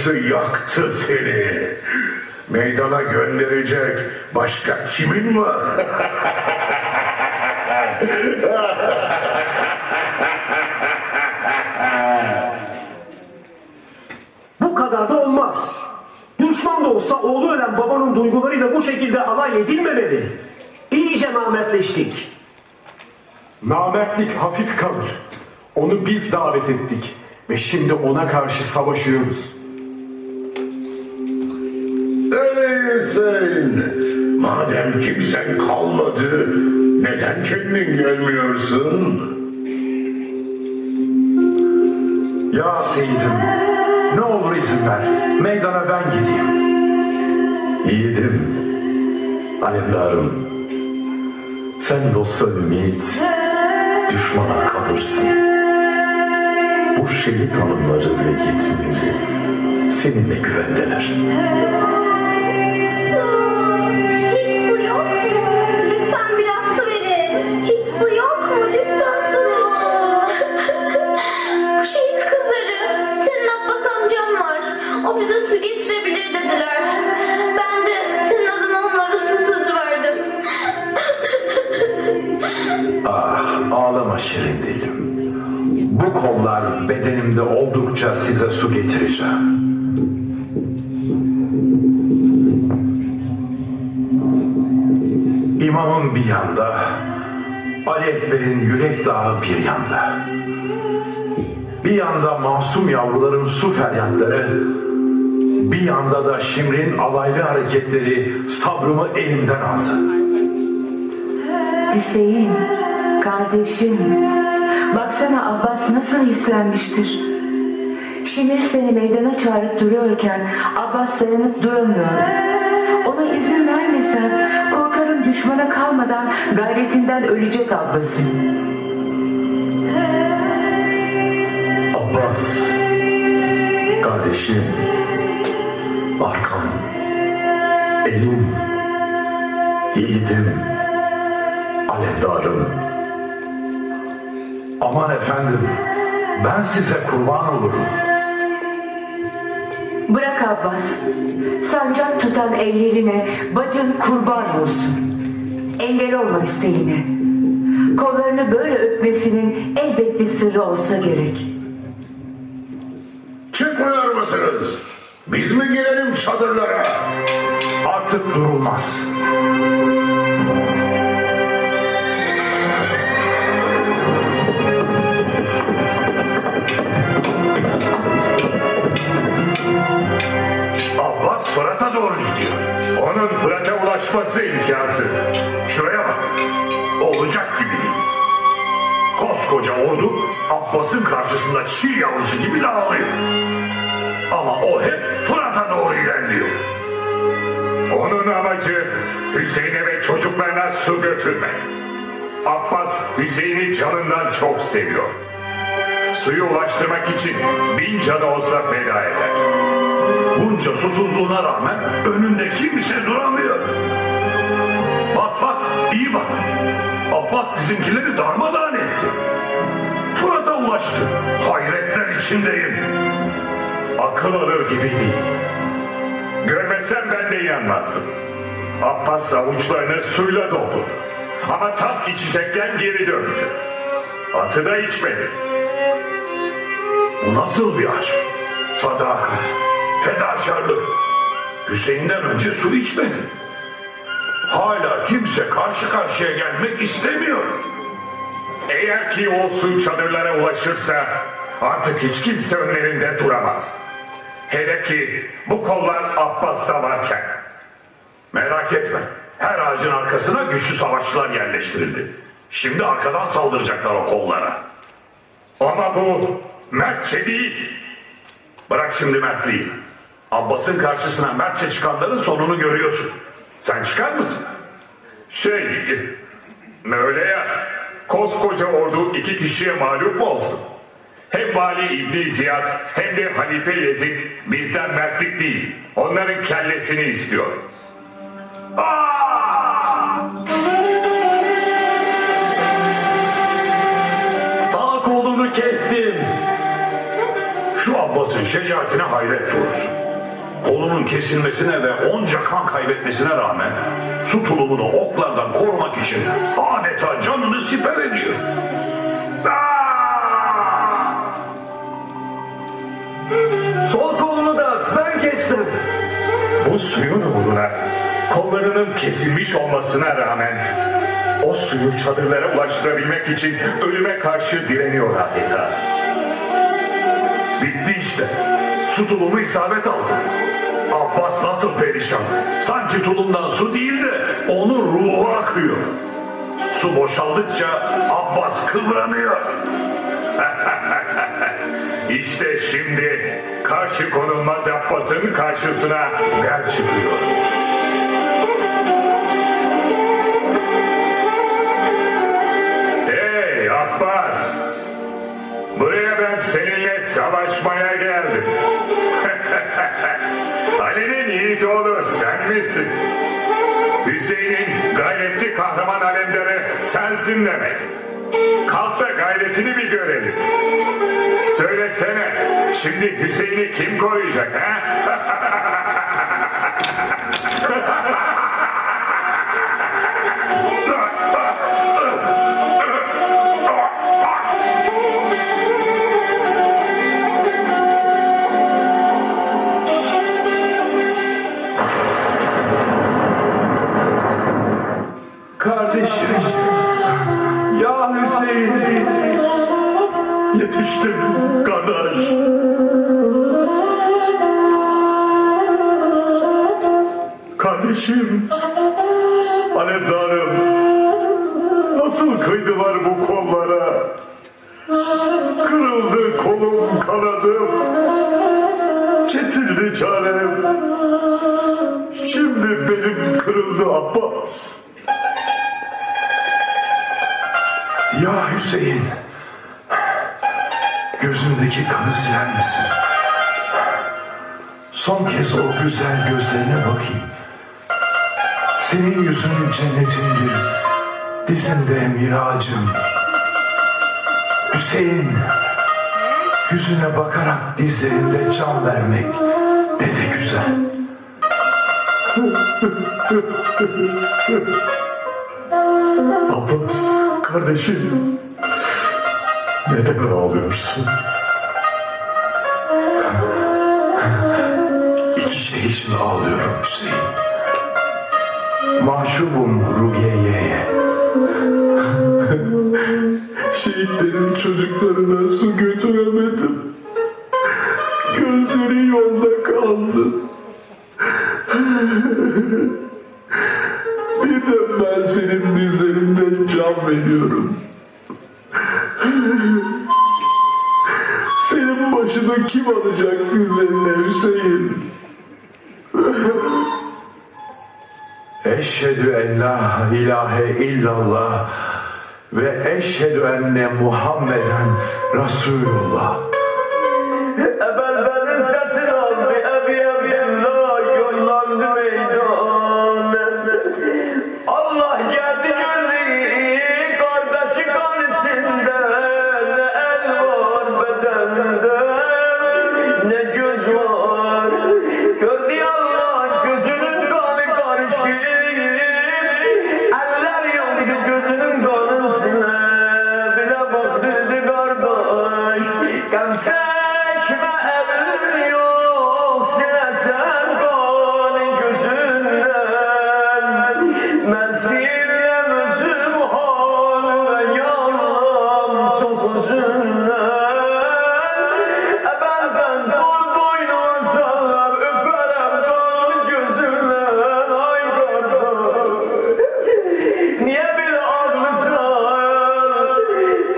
acısı yaktı seni. Meydana gönderecek başka kimin var? Bu kadar da olmaz. Düşman da olsa oğlu ölen babanın duygularıyla bu şekilde alay edilmemeli. İyice namertleştik. Namertlik hafif kalır. Onu biz davet ettik ve şimdi ona karşı savaşıyoruz. Madem kimsen kalmadı, neden kendin gelmiyorsun? Ya Seyit'im, ne olur izin ver. Meydana ben gideyim. Yiğidim, alemdarım, sen dosta ümit, düşmana kalırsın. Bu şehit hanımları ve yetimleri seninle güvendeler. Bedenimde oldukça size su getireceğim. İmamın bir yanda, Ali Ekber'in yürek dağı bir yanda. Bir yanda masum yavruların su feryatları, bir yanda da Şimr'in alaylı hareketleri sabrımı elimden aldı. Hüseyin, kardeşim. Baksana Abbas nasıl hislenmiştir. Şimir seni meydana çağırıp duruyorken Abbas dayanıp duramıyor. Ona izin vermesen korkarım düşmana kalmadan gayretinden ölecek Abbas'ın. Abbas, kardeşim, arkam, elim, yiğidim, alemdarım. Aman efendim, ben size kurban olurum. Bırak Abbas. Sancak tutan ellerine bacın kurban olsun. Engel olma Hüseyin'e. Kollarını böyle öpmesinin elbet bir sırrı olsa gerek. Çıkmıyor musunuz? Biz mi girelim çadırlara? Artık durulmaz. Fırat'a doğru gidiyor. Onun Fırat'a ulaşması imkansız. Şuraya bak. Olacak gibi değil. Koskoca ordu Abbas'ın karşısında çiğ yavrusu gibi dağılıyor. Ama o hep Fırat'a doğru ilerliyor. Onun amacı Hüseyin'e ve çocuklarına su götürmek. Abbas Hüseyin'i canından çok seviyor. Suyu ulaştırmak için bin canı olsa feda eder. Bunca susuzluğuna rağmen önünde kimse duramıyor. Bak bak, iyi bak. Abbas bizimkileri darmadağın etti. Fırat'a ulaştı. Hayretler içindeyim. Akıl alır gibi değil. Görmesem ben de inanmazdım. Abbas avuçlarını suyla doldurdu. Ama tam içecekken geri döndü. Atı da içmedi. Bu nasıl bir aşk? Sadakat, fedakarlık. Hüseyin'den önce su içmedi. Hala kimse karşı karşıya gelmek istemiyor. Eğer ki o su çadırlara ulaşırsa artık hiç kimse önlerinde duramaz. Hele ki bu kollar Abbas'ta varken. Merak etme. Her ağacın arkasına güçlü savaşçılar yerleştirildi. Şimdi arkadan saldıracaklar o kollara. Ama bu mertçe değil. Bırak şimdi mertliği. Abbas'ın karşısına mertçe çıkanların sonunu görüyorsun. Sen çıkar mısın? Şey, öyle ya. Koskoca ordu iki kişiye mağlup mu olsun? Hem Vali İbni Ziyad hem de Halife Yezid bizden mertlik değil, onların kellesini istiyor. Sağ kolunu kestim. Şu Abbas'ı Abbas'ın şecaatine hayret doğrusu. Kolunun kesilmesine ve onca kan kaybetmesine rağmen su tulumunu oklardan korumak için adeta canını siper ediyor. Sol kolunu da ben kestim. Bu suyun uğruna kollarının kesilmiş olmasına rağmen o suyu çadırlara ulaştırabilmek için ölüme karşı direniyor adeta. Bitti işte. Su tulumu isabet aldı. Abbas nasıl perişan. Sanki tulumdan su değil de onun ruhu akıyor. Su boşaldıkça Abbas kıvranıyor. İşte şimdi karşı konulmaz Abbas'ın karşısına ben çıkıyor. Hey Abbas! Buraya ben seninle savaşmaya geldim. Ali'nin yiğit oğlu sen misin? Hüseyin'in gayretli kahraman alemdarı sensin demek. Kalk da gayretini bir görelim. Söylesene, şimdi Hüseyin'i kim koruyacak ha? Yetiştim kardeş. Kardeşim. Alemdarım. Nasıl kıydılar bu kollara? Kırıldı kolum kanadım. Kesildi çarem. Şimdi benim kırıldı Abbas. Ya Hüseyin. Gözündeki kanı siler misin? Son kez o güzel gözlerine bakayım. Senin yüzün cennetimdir. Dizimde miracım. Hüseyin. Yüzüne bakarak dizlerinde can vermek ne de güzel. Abbas kardeşim. Neden ağlıyorsun? İki şey için ağlıyorum Hüseyin. Mahcubum Rugiye'ye. Şehitlerin çocuklarına su götüremedim. Senin başını kim alacak dizlerine Hüseyin? Eşhedü en la ilahe illallah ve eşhedü enne Muhammeden Resulullah.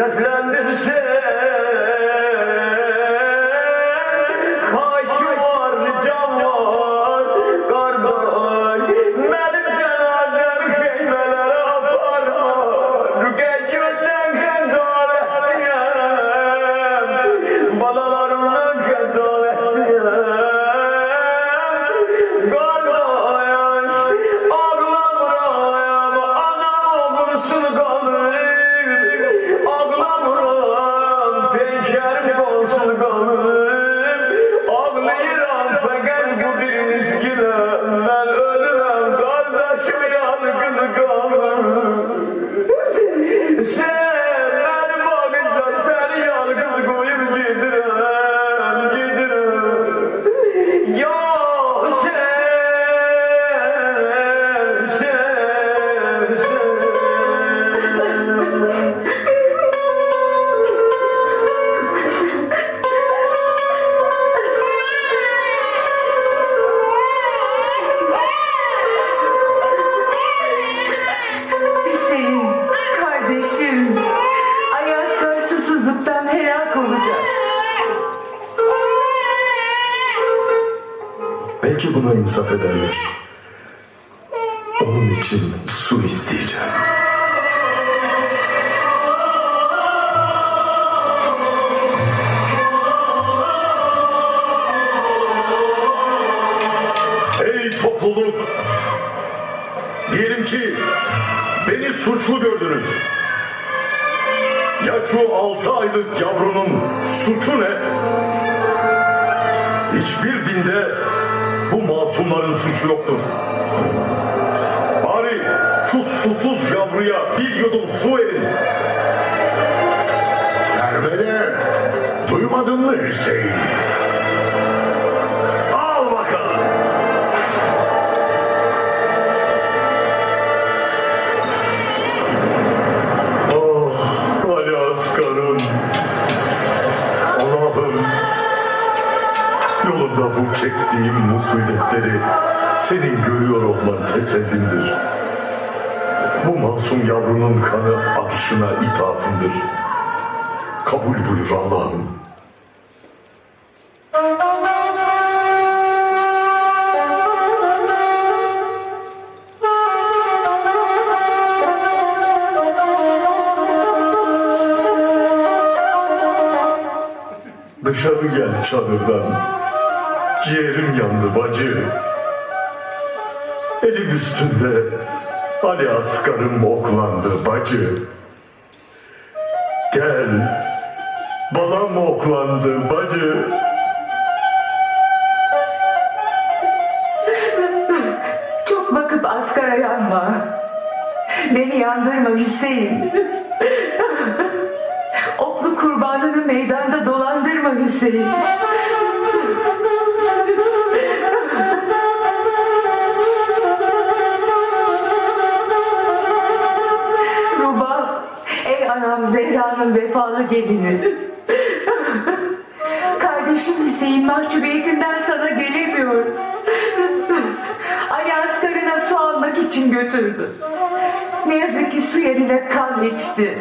seslendi Hüseyin insaf ederler. Onun için su isteyeceğim. Ey topluluk! Diyelim ki beni suçlu gördünüz. Ya şu altı aylık yavrunun suçu ne? Hiçbir dinde bu masumların suçu yoktur. Bari şu susuz yavruya bir yudum su verin. Derbeder, duymadın mı Hüseyin? Senin görüyor olman tesellimdir. Bu masum yavrunun kanı akışına ithafındır. Kabul buyur Allah'ım. Dışarı gel çadırdan. Ciğerim yandı bacı. Elim üstünde Ali askarım oklandı bacı. Gel, balam oklandı bacı. Çok bakıp askara yanma. Beni yandırma Hüseyin. Oklu kurbanını meydanda dolandırma Hüseyin. Vefalı gelini. Kardeşim Hüseyin mahcubiyetinden sana gelemiyor. Ali askarına su almak için götürdü. Ne yazık ki su yerine kan içti.